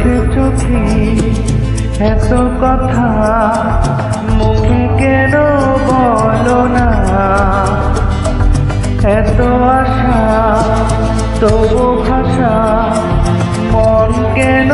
চোখে চোখে এত কথা মুখে কেন বলো না? এত আশা তবু ভাষা মন কেন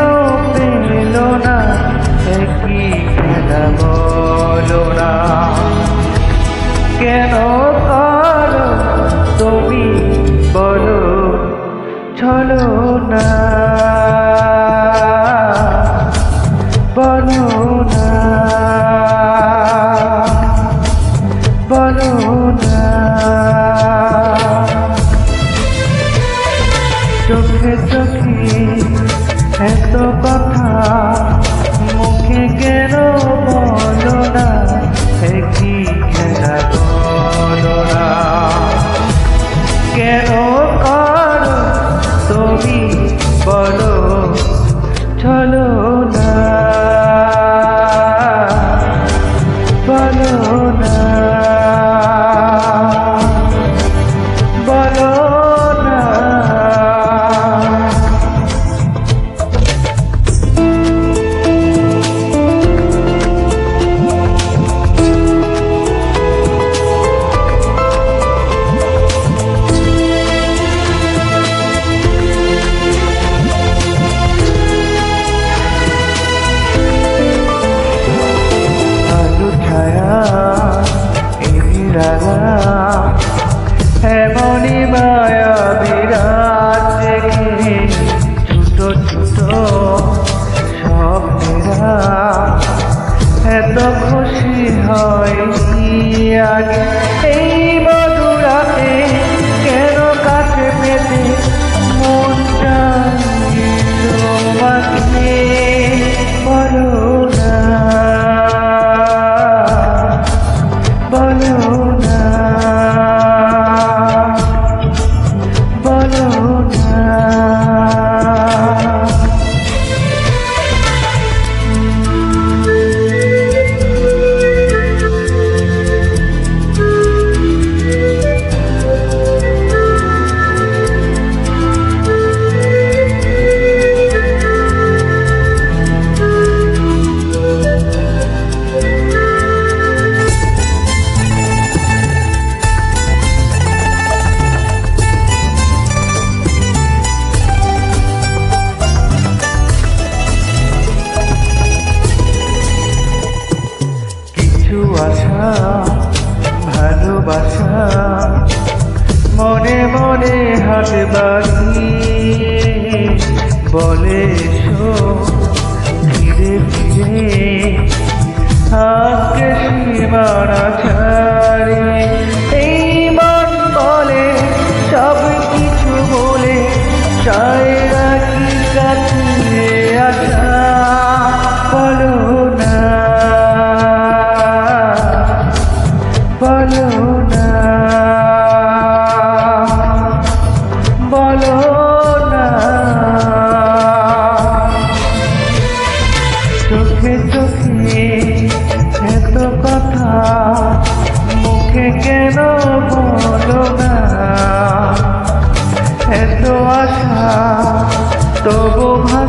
Indra রাত বলে ধীরে ধীরে আজকে আছে নিয়ে এত কথা মুখে কেন বলো না? এত আশা তবু ভালো